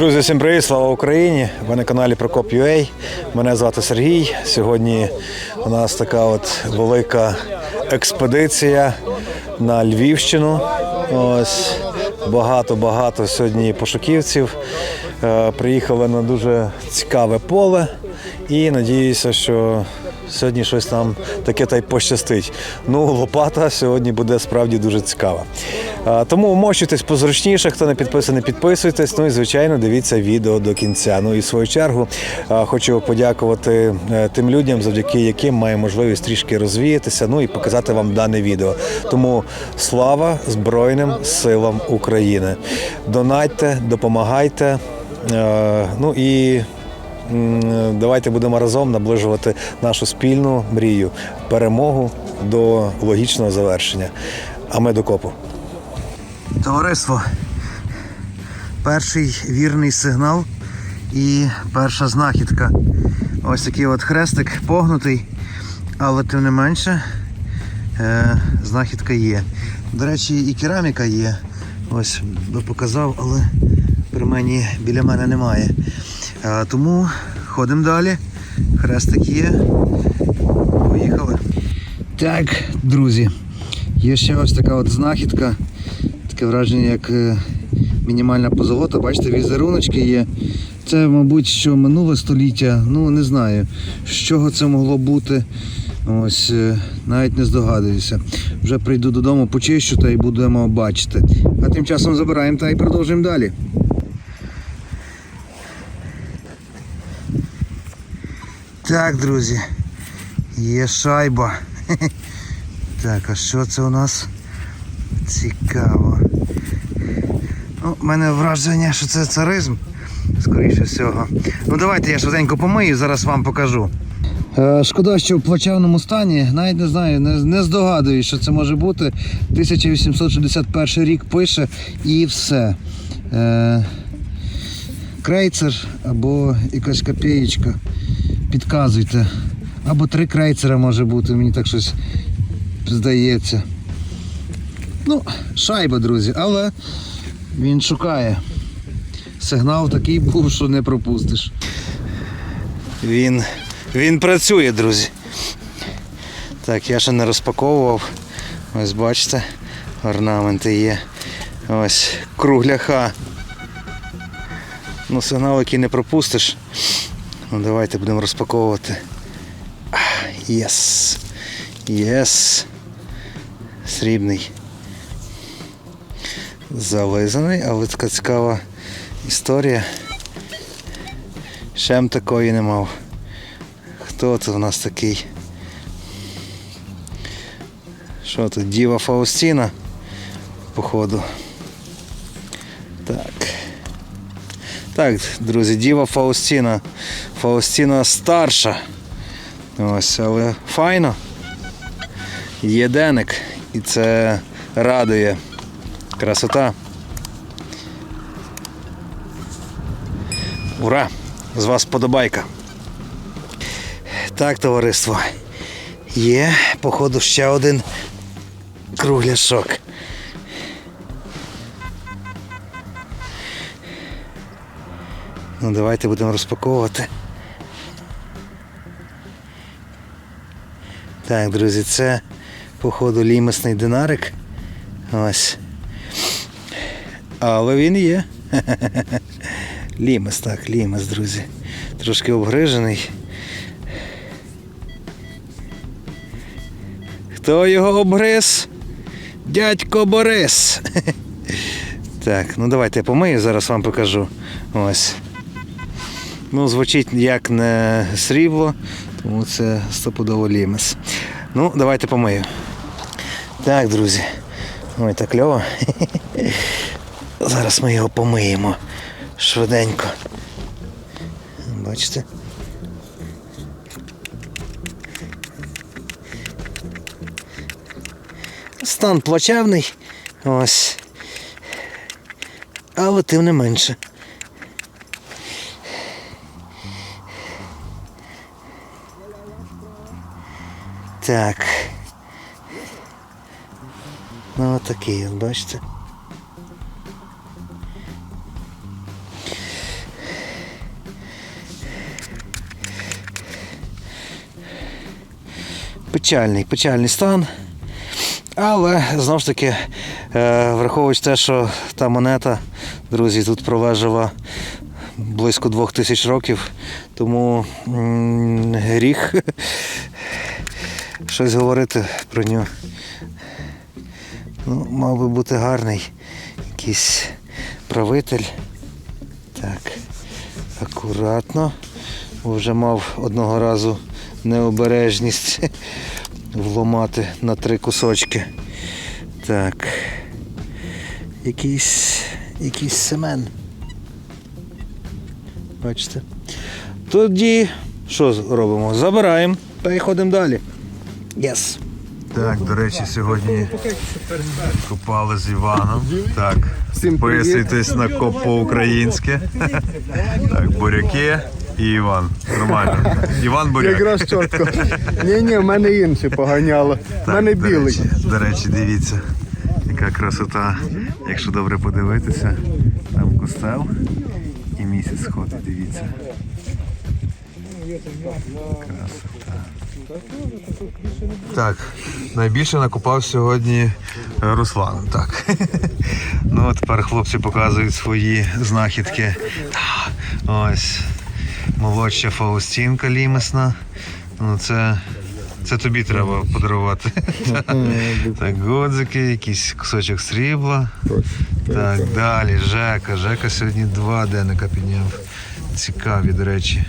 Друзі, всім привіт, слава Україні! Ви на каналі Прокоп.ua. Мене звати Сергій. Сьогодні у нас така от велика експедиція на Львівщину. Ось багато-багато сьогодні пошуківців. Е, Приїхали на дуже цікаве поле і надіюся, що сьогодні щось нам таке та й пощастить. Ну, лопата сьогодні буде справді дуже цікава. Тому вмощуйтесь позручніше, хто не підписаний, підписуйтесь. Ну і звичайно, дивіться відео до кінця. Ну і в свою чергу хочу подякувати е, тим людям, завдяки яким маю можливість трішки розвіятися, ну і показати вам дане відео. Тому слава Збройним силам України! Донатьте, допомагайте. Е, Ну і Давайте будемо разом наближувати нашу спільну мрію перемогу до логічного завершення. А ми до копу. Товариство. Перший вірний сигнал і перша знахідка. Ось такий от хрестик погнутий, але тим не менше е, знахідка є. До речі, і кераміка є. Ось би показав, але при мені біля мене немає. Тому ходимо далі. Хрестик є. Поїхали. Так, друзі. Є ще ось така от знахідка. Таке враження, як е, мінімальна позолота. Бачите, візеруночки є. Це, мабуть, що минуле століття. Ну, не знаю, з чого це могло бути. Ось е, навіть не здогадуюся. Вже прийду додому, почищу та й будемо бачити. А тим часом забираємо та й продовжуємо далі. Так, друзі, є шайба. Так, а що це у нас? Цікаво. Ну, у мене враження, що це царизм, скоріше всього. Ну давайте я швиденько помию, зараз вам покажу. Е, шкода, що в плачевному стані, навіть не знаю, не, не здогадуюсь, що це може бути. 1861 рік пише і все. Е, крейцер або якась копієчка. Підказуйте. Або три крейцера може бути, мені так щось здається. Ну, шайба, друзі, але він шукає. Сигнал такий був, що не пропустиш. Він, він працює, друзі. Так, я ще не розпаковував. Ось бачите, орнаменти є. Ось кругляха. Ну, сигнал, який не пропустиш. Ну, давайте будемо розпаковувати. Єс. Єс. Срібний. Зализаний, але така цікава історія. Ще м такої не мав. Хто це у нас такий? Що тут? Діва Фаустіна, походу. Так. Так, друзі, Діва Фаустіна. Фаустіна старша. Ось, але файно. Є деник. І це радує. Красота. Ура! З вас подобайка. Так, товариство. Є, походу, ще один кругляшок. Ну, давайте будемо розпаковувати. Так, друзі, це, походу, лімесний динарик. Ось. Але він є. Лімес, так, лімес, друзі. Трошки обгрижений. Хто його обгриз? Дядько Борис. Так, ну давайте я помию, зараз вам покажу. Ось. Ну, звучить як не срібло, тому це стопудово лімес. Ну, давайте помию. Так, друзі. Ой, так кльово. Зараз ми його помиємо швиденько. Бачите? Стан плачевний. Ось. Але тим не менше. Так. Ну отакий, от бачите. Печальний, печальний стан. Але знову ж таки, е, враховуючи те, що та монета, друзі, тут пролежала близько двох тисяч років, тому гріх щось говорити про нього. Ну, мав би бути гарний якийсь правитель. Так, акуратно. Бо вже мав одного разу необережність вломати на три кусочки. Так. Якийсь. якийсь семен. Бачите? Тоді що робимо? Забираємо та й ходимо далі. Yes. Так, до речі, сьогодні купали з Іваном. Так, підписуйтесь на коп по-українськи. Так, буряки і Іван. Нормально. Іван буряк. Якраз чітко. Ні, ні, в мене інше поганяло. В мене до білий. Речі, до речі, дивіться, яка красота. Якщо добре подивитися, там костел і місяць сходить, дивіться. Красота. Так, найбільше накопав сьогодні е, Руслан. Так. Ну, тепер хлопці показують свої знахідки. Ось. Молодша Фаустінка лімесна. Ну, це, це тобі треба подарувати. Так, годзики, якийсь кусочок срібла. Так, далі. Жека. Жека сьогодні два денника підняв. Цікаві, до речі.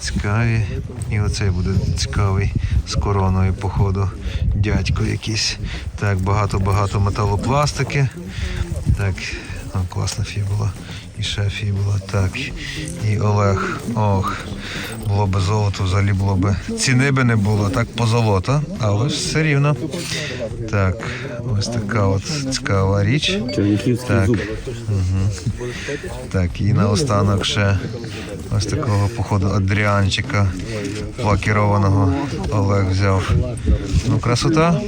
Цікаві. І оцей буде цікавий з короною, походу. Дядько якийсь. Так, багато-багато металопластики. Так, о, класна фібула. І ще фібула. Так. І Олег. Ох. Було би золото, взагалі було би. Ціни би не було, так позолота, але ж все рівно. Так, ось така от цікава річ. Так. Угу. Так, і наостанок ще ось такого походу Адріанчика лакірованого Олег взяв. Ну, красота,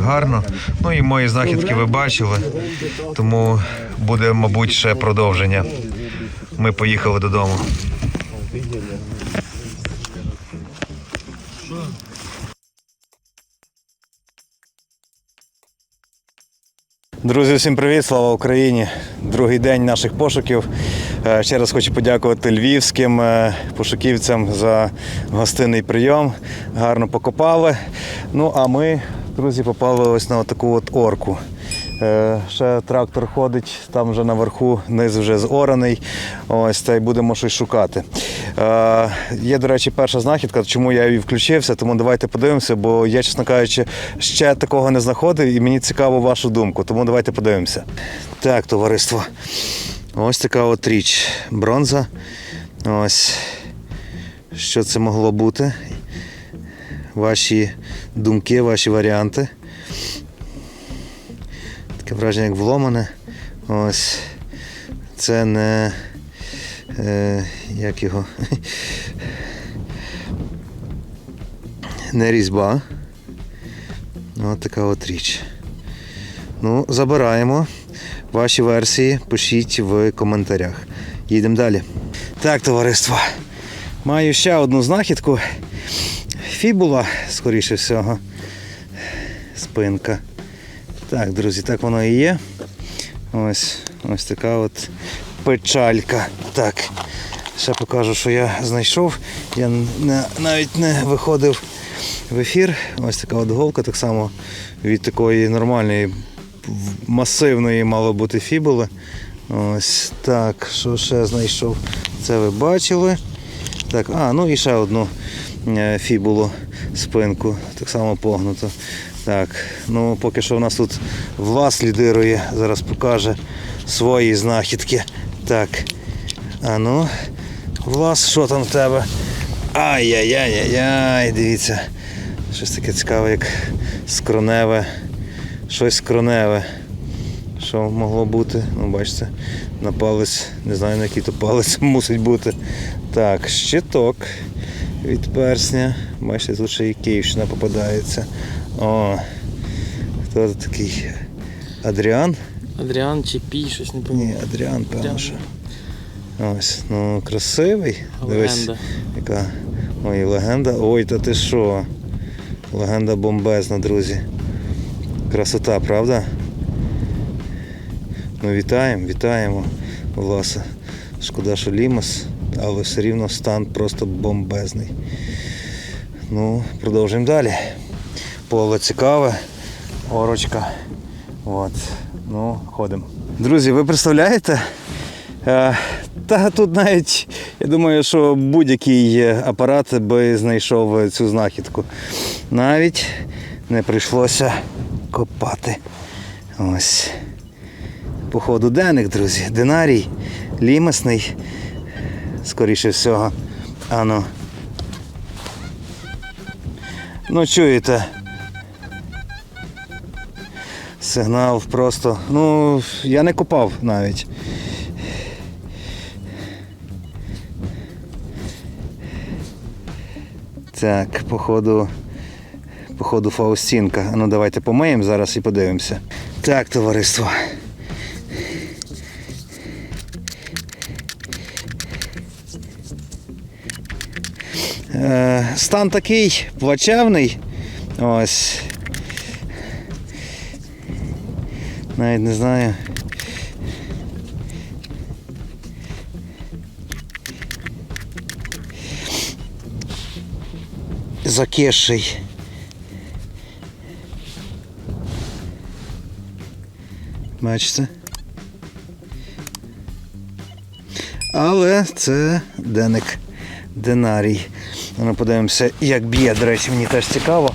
гарно. Ну і мої знахідки ви бачили, тому буде, мабуть, ще продовження. Ми поїхали додому. Друзі, всім привіт! Слава Україні! Другий день наших пошуків. Е, Ще раз хочу подякувати львівським е, пошуківцям за гостинний прийом. Гарно покопали. Ну а ми, друзі, попали ось на таку от орку. Е, Ще трактор ходить, там вже наверху, низ вже зораний. Ось та й будемо щось шукати. Е, Є, до речі, перша знахідка, чому я і включився, тому давайте подивимося, бо я, чесно кажучи, ще такого не знаходив, і мені цікаво вашу думку. Тому давайте подивимося. Так, товариство. Ось така от річ. Бронза. Ось. Що це могло бути? Ваші думки, ваші варіанти. Таке враження, як вломане. Ось. Це не. Е, як його? не різьба. Ось така от річ. Ну, забираємо. Ваші версії пишіть в коментарях. Їдемо далі. Так, товариство. Маю ще одну знахідку. Фібула, скоріше всього. Спинка. Так, друзі, так воно і є. Ось, ось така от печалька. Так. Ще покажу, що я знайшов. Я не, навіть не виходив в ефір. Ось така от голка, так само від такої нормальної, масивної мало бути фібули. Ось так, що ще знайшов? Це ви бачили. Так, а, ну і ще одну фібулу спинку, так само погнуто. Так, ну поки що у нас тут Влас лідирує, зараз покаже свої знахідки. Так. А ну, Влас, що там в тебе? Ай-яй-яй-яй, дивіться. Щось таке цікаве, як скроневе. Щось скроневе. Що могло бути? Ну, бачите, на палець, не знаю на який то палець мусить бути. Так, щиток від персня. Бачите, тут ще і Київщина попадається. О, хто це такий? Адріан? Адріан чи Пій, щось не Ні. Адріан, певно, що. Ось, ну красивий. Дивись, Легенда. яка. Ой, легенда. Ой, та ти що? Легенда бомбезна, друзі. Красота, правда? Ну, вітаємо, вітаємо Власа. Шкода, що Лімас, але все рівно стан просто бомбезний. Ну, продовжуємо далі. Поле цікаве, орочка. От. Ну, ходимо. Друзі, ви представляєте? Е, Та тут навіть, я думаю, що будь-який апарат би знайшов цю знахідку. Навіть не прийшлося копати. Ось. Походу деник, друзі. Динарій, лімесний, скоріше всього. Ану. Ну, чуєте. Сигнал просто. Ну, я не копав навіть. Так, походу, походу Фаустінка. Ну давайте помиємо зараз і подивимося. Так, товариство. Стан такий плачевний. Ось. Навіть не знаю. Закиший. Бачите? Але це деник динарій. Ну, подивимося, як б'є, до речі, мені теж цікаво.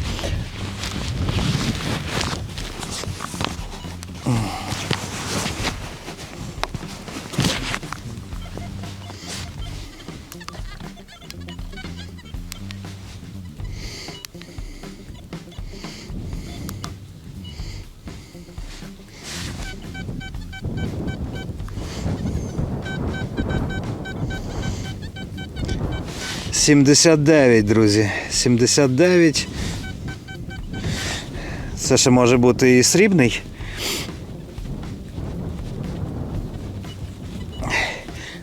Сімдесят дев'ять, друзі. 79. Це ще може бути і срібний.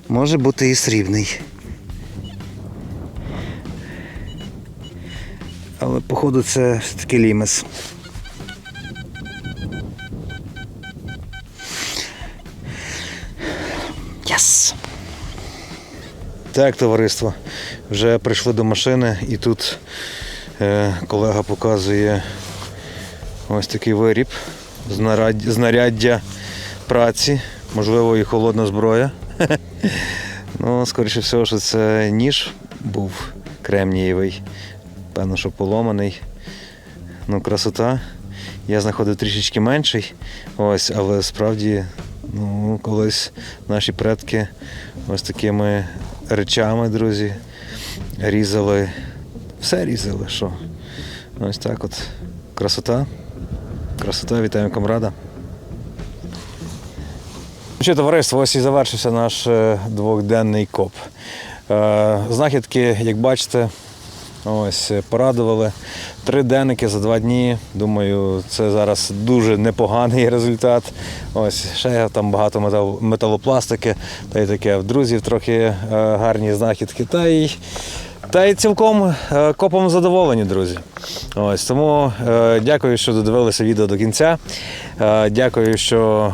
Може бути і срібний. Але походу це все-таки лімес. Так, товариство, вже прийшли до машини і тут е, колега показує ось такий виріб, знаряддя, праці, можливо, і холодна зброя. ну, скоріше всього, що це ніж був кремнієвий. Певно, що поломаний. Ну, красота. Я знаходив трішечки менший. Ось, але справді, ну, колись наші предки ось такими речами, друзі, різали. Все різали, що. Ось так от. Красота. Красота, вітаємо комрада. Ну Що, товариство, ось і завершився наш е, двохденний коп. Е, Знахідки, як бачите, ось е, порадували. Три денники за два дні. Думаю, це зараз дуже непоганий результат. Ось ще там багато металопластики, та й таке. В друзів трохи е, гарні знахідки. Та й та й цілком е, копом задоволені, друзі. Ось тому е, дякую, що додивилися відео до кінця. Е, дякую, що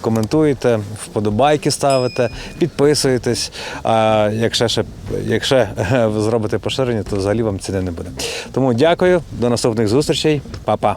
коментуєте, вподобайки ставите, підписуєтесь. А якщо ще якщо ви зробите поширення, то взагалі вам ціни не буде. Тому дякую, до наступних зустрічей, Па-па.